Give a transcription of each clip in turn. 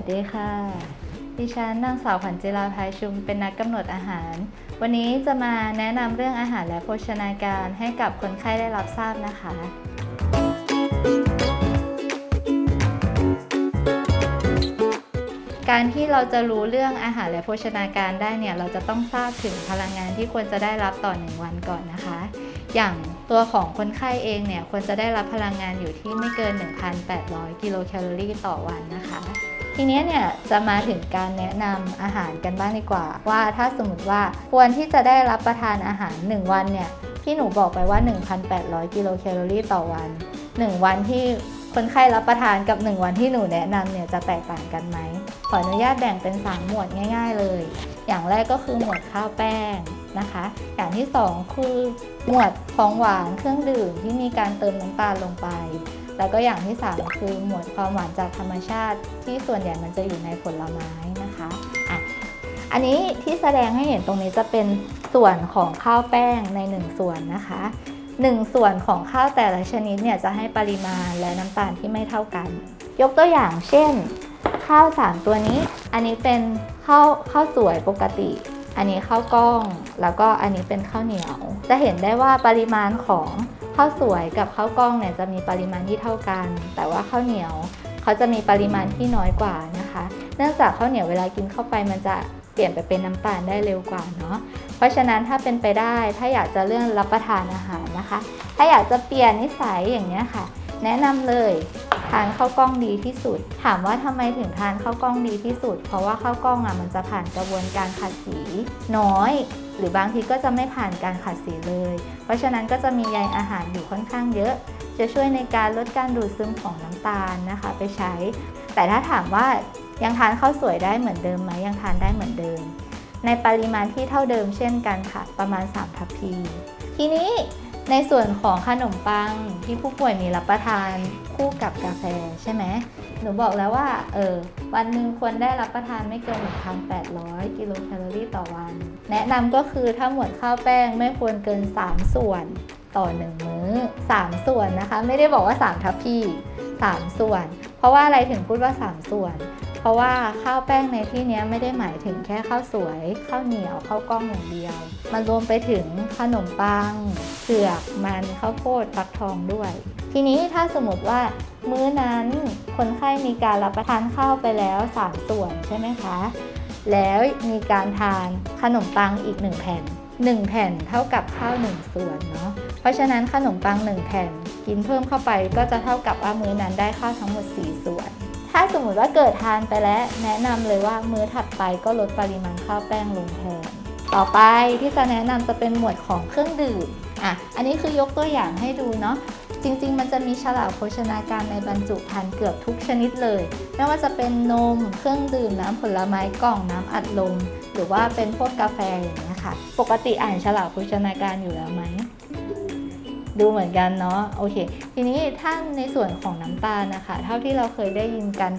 วัสดีค่ะ ดิฉันนางสาวขวัญจิราภายชุมเป็นนักกำหนดอาหาร วันนี้จะมาแนะนำเรื่องอาหารและโภชนาการให้กับคนไข้ได้รับทราบนะคะ การที่เราจะรู้เรื่องอาหารและโภชนาการได้เนี่ย เราจะต้องทราบถึงพลังงานที่ควรจะได้รับต่อหนึ่งวันก่อนนะคะ อย่างตัวของคนไข้เองเนี่ยควรจะได้รับพลังงานอยู่ที่ไม่เกิน 1,800 กิโลแคลอรี่ต่อวันนะคะ ทีนี้เนี่ยจะมาถึงการแนะนำอาหารกันบ้างดีกว่า ว่าถ้าสมมติว่าควรที่จะได้รับประทานอาหาร 1 วันเนี่ยที่หนูบอกไปว่า 1,800 กิโลแคลอรี่ต่อวัน 1 วันที่คนไข้รับประทานกับ 1 วันที่หนูแนะนำเนี่ยจะแตกต่างกันไหมขออนุญาตแบ่งเป็น 3 หมวดง่าย ๆ เลย อย่างแรกก็คือหมวดข้าวแป้ง นะคะ อย่างที่ 2 คือหมวดของหวานเครื่องดื่มที่มีการเติมน้ำตาลลงไป แล้วก็อย่างที่ 3 คือหมวดความหวานจากธรรมชาติที่ส่วนใหญ่มันจะอยู่ในผลไม้นะคะอะอันนี้ที่แสดงให้เห็นตรงนี้จะเป็นส่วนของข้าวแป้งใน 1 ส่วนนะคะ1 ส่วนของข้าวแต่ละชนิดเนี่ยจะให้ปริมาณและน้ำตาลที่ไม่เท่ากัน ยกตัวอย่างเช่น ข้าวสามตัวนี้ อันนี้เป็นข้าวข้าวสวยปกติ อันนี้ข้าวกล้อง แล้วก็อันนี้เป็นข้าวเหนียว จะเห็นได้ว่าปริมาณของข้าวสวยกับข้าวกล้องเนี่ยจะมีปริมาณที่เท่ากัน แต่ว่าข้าวเหนียวเขาจะมีปริมาณที่น้อยกว่านะคะ เนื่องจากข้าวเหนียวเวลากินเข้าไปมันจะเปลี่ยนไปเป็นน้ำตาลได้เร็วกว่าเนาะ เพราะฉะนั้นถ้าเป็นไปได้ถ้าอยากจะเลื่อนรับประทานอาหารนะคะ ถ้าอยากจะเปลี่ยนนิสัยอย่างนี้ยค่ะ แนะนำเลย ทานข้าวกล้องดีที่สุด ถามว่าทำไมถึงทานข้าวกล้องดีที่สุด เพราะว่าข้าวกล้องอะมันจะผ่านกระบวนการขัดสีน้อย หรือบางทีก็จะไม่ผ่านการขัดสีเลย เพราะฉะนั้นก็จะมีใยอาหารอยู่ค่อนข้างเยอะ จะช่วยในการลดการดูดซึมของน้ำตาลนะคะ ไปใช้ แต่ถ้าถามว่ายังทานข้าวสวยได้เหมือนเดิมไหมยังทานได้เหมือนเดิม ในปริมาณที่เท่าเดิมเช่นกันค่ะ ประมาณ 3 ทัพพี ทีนี้ในส่วนของขนมปังที่ผู้ป่วยมีรับประทานคู่กับกาแฟใช่ไหมหนูบอกแล้วว่าเออวันหนึ่งควรได้รับประทานไม่เกิน 1,800 กิโลแคลอรี่ต่อวัน แนะนำก็คือถ้าหมวดข้าวแป้งไม่ควรเกิน 3 ส่วนต่อ 1 มื้อ 3 ส่วนนะคะ ไม่ได้บอกว่า 3 ทัพพี3 ส่วน เพราะว่าอะไรถึงพูดว่า 3 ส่วน เพราะว่าข้าวแป้งในที่นี้ไม่ได้หมายถึงแค่ข้าวสวยข้าวเหนียวข้าวกล้องอย่างเดียว มันรวมไปถึงขนมปังเผือกมันข้าวโพดฟักทองด้วย ทีนี้ถ้าสมมติว่ามื้อนั้นคนไข้มีการรับประทานข้าวไปแล้ว3ส่วนใช่ไหมคะ แล้วมีการทานขนมปังอีก1แผ่น1แผ่นเท่ากับข้าว1ส่วนเนาะ เพราะฉะนั้นขนมปัง1แผ่นกินเพิ่มเข้าไปก็จะเท่ากับว่ามื้อนั้นได้ข้าวทั้งหมด 4 ส่วน สมมุติว่าเกิดทานไปแล้ว แนะนำเลยว่ามื้อถัดไปก็ลดปริมาณข้าวแป้งลงแทน ต่อไปที่จะแนะนำจะเป็นหมวดของเครื่องดื่มอะอันนี้คือยกตัวอย่างให้ดูเนาะจริงๆ มันจะมีฉลากโภชนาการในบรรจุภัณฑ์เกือบทุกชนิดเลย ไม่ว่าจะเป็นนม เครื่องดื่ม น้ำผลไม้กล่องน้ำอัดลม หรือว่าเป็นพวกกาแฟอย่างเงี้ยค่ะ ปกติอ่านฉลากโภชนาการอยู่แล้วไหม ดูเหมือนกันเนาะโอเค ทีนี้ถ้าในส่วนของน้ำตาลนะคะ เท่าที่เราเคยได้ยินกัน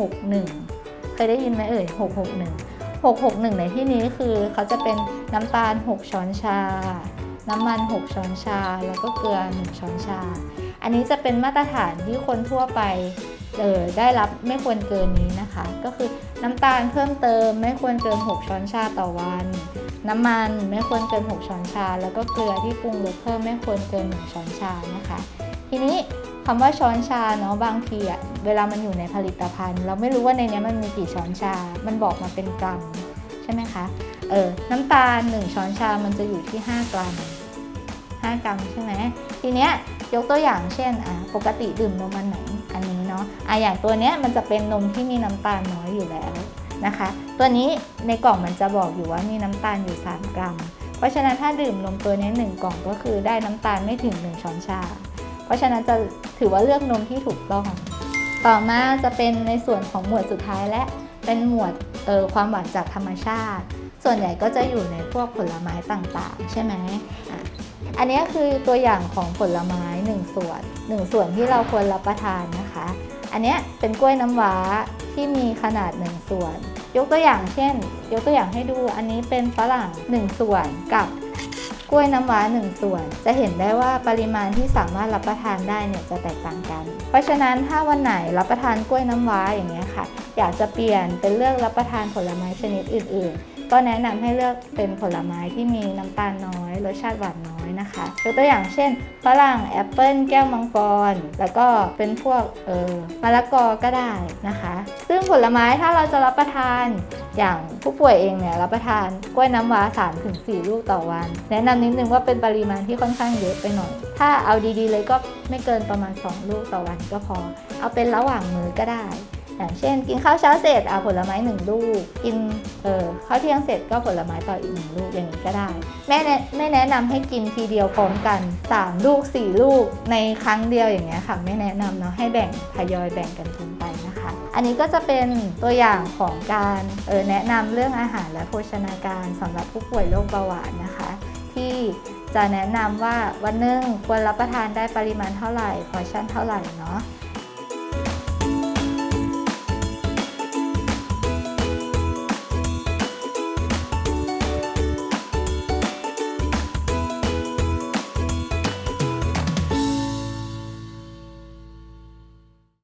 661 เคยได้ยินไหมเอ่ย 661 661 ในที่นี้คือเขาจะเป็นน้ำตาล 6 ช้อนชา น้ำมัน 6 ช้อนชา แล้วก็เกลือ 1 ช้อนชา อันนี้จะเป็นมาตรฐานที่คนทั่วไปเออได้รับไม่ควรเกินนี้นะคะ ก็คือ น้ำตาลเพิ่มเติมไม่ควรเกิน 6 ช้อนชาต่อวัน น้ำมันไม่ควรเกิน 6 ช้อนชา แล้วก็เกลือที่ปรุงรสเพิ่มไม่ควรเกิน 1 ช้อนชานะคะ ทีนี้คำว่าช้อนชาเนาะบางทีอะเวลามันอยู่ในผลิตภัณฑ์ เราไม่รู้ว่าในนี้มันมีกี่ช้อนชา มันบอกมาเป็นกรัมใช่ไหมคะ เออ น้ำตาล 1 ช้อนชา มันจะอยู่ที่ 5 กรัม 5 กรัมใช่ไหมทีเนี้ยยกตัวอย่างเช่นอะปกติดื่มนมอันไหน เนาะอะอย่างตัวเนี้ยมันจะเป็นนมที่มีน้ำตาลน้อยอยู่แล้วนะคะ ตัวนี้ในกล่องมันจะบอกอยู่ว่ามีน้ำตาลอยู่ 3 กรัม เพราะฉะนั้นถ้าดื่มนมตัวนี้1กล่องก็คือได้น้ำตาลไม่ถึง 1 ช้อนชา เพราะฉะนั้นจะถือว่าเลือกนมที่ถูกต้อง ต่อมาจะเป็นในส่วนของหมวดสุดท้ายและเป็นหมวดเออความหวานจากธรรมชาติ ส่วนใหญ่ก็จะอยู่ในพวกผลไม้ต่างๆ ใช่ไหม อันนี้คือตัวอย่างของผลไม้ 1 ส่วน 1 ส่วนที่เราควรรับประทานนะคะ อันนี้เป็นกล้วยน้ำว้าที่มีขนาด 1 ส่วน ยกตัวอย่างเช่น ยกตัวอย่างให้ดูอันนี้เป็นฝรั่ง 1 ส่วนกับกล้วยน้ำว้า 1 ส่วน จะเห็นได้ว่าปริมาณที่สามารถรับประทานได้เนี่ยจะแตกต่างกัน เพราะฉะนั้นถ้าวันไหนรับประทานกล้วยน้ำว้าอย่างเงี้ยค่ะ อยากจะเปลี่ยนเป็นเลือกรับประทานผลไม้ชนิดอื่น ๆ ก็แนะนำให้เลือกเป็นผลไม้ที่มีน้ำตาลน้อย รสชาติหวานน้อยนะคะยกตัวอย่างเช่นฝรั่งแอปเปิลแก้วมังกร แล้วก็เป็นพวกเออมะละกอก็ได้นะคะ ซึ่งผลไม้ถ้าเราจะรับประทานอย่างผู้ป่วยเองเนี่ยรับประทานกล้วยน้ำว้า 3-4 ลูกต่อวัน แนะนำนิดนึงว่าเป็นปริมาณที่ค่อนข้างเยอะไปหน่อย ถ้าเอาดีๆเลยก็ไม่เกินประมาณ 2 ลูกต่อวันก็พอ เอาเป็นระหว่างมื้อก็ได้ อย่างเช่น กินข้าวเช้าเสร็จเอาผลไม้หนึ่งลูก กินเออข้าวเที่ยงเสร็จก็ผลไม้ต่ออีกหนึ่งลูกอย่างนี้ก็ได้ แม่แนะไม่แนะนำให้กินทีเดียวพร้อมกัน 3 ลูก 4 ลูกในครั้งเดียวอย่างเงี้ยค่ะ ไม่แนะนำเนาะให้แบ่งทยอยแบ่งกันกินไปนะคะ อันนี้ก็จะเป็นตัวอย่างของการเออแนะนำเรื่องอาหารและโภชนาการสำหรับผู้ป่วยโรคเบาหวานนะคะ ที่จะแนะนำว่าวันหนึ่งควรรับประทานได้ปริมาณเท่าไหร่พอชั่นเท่าไหร่เนาะ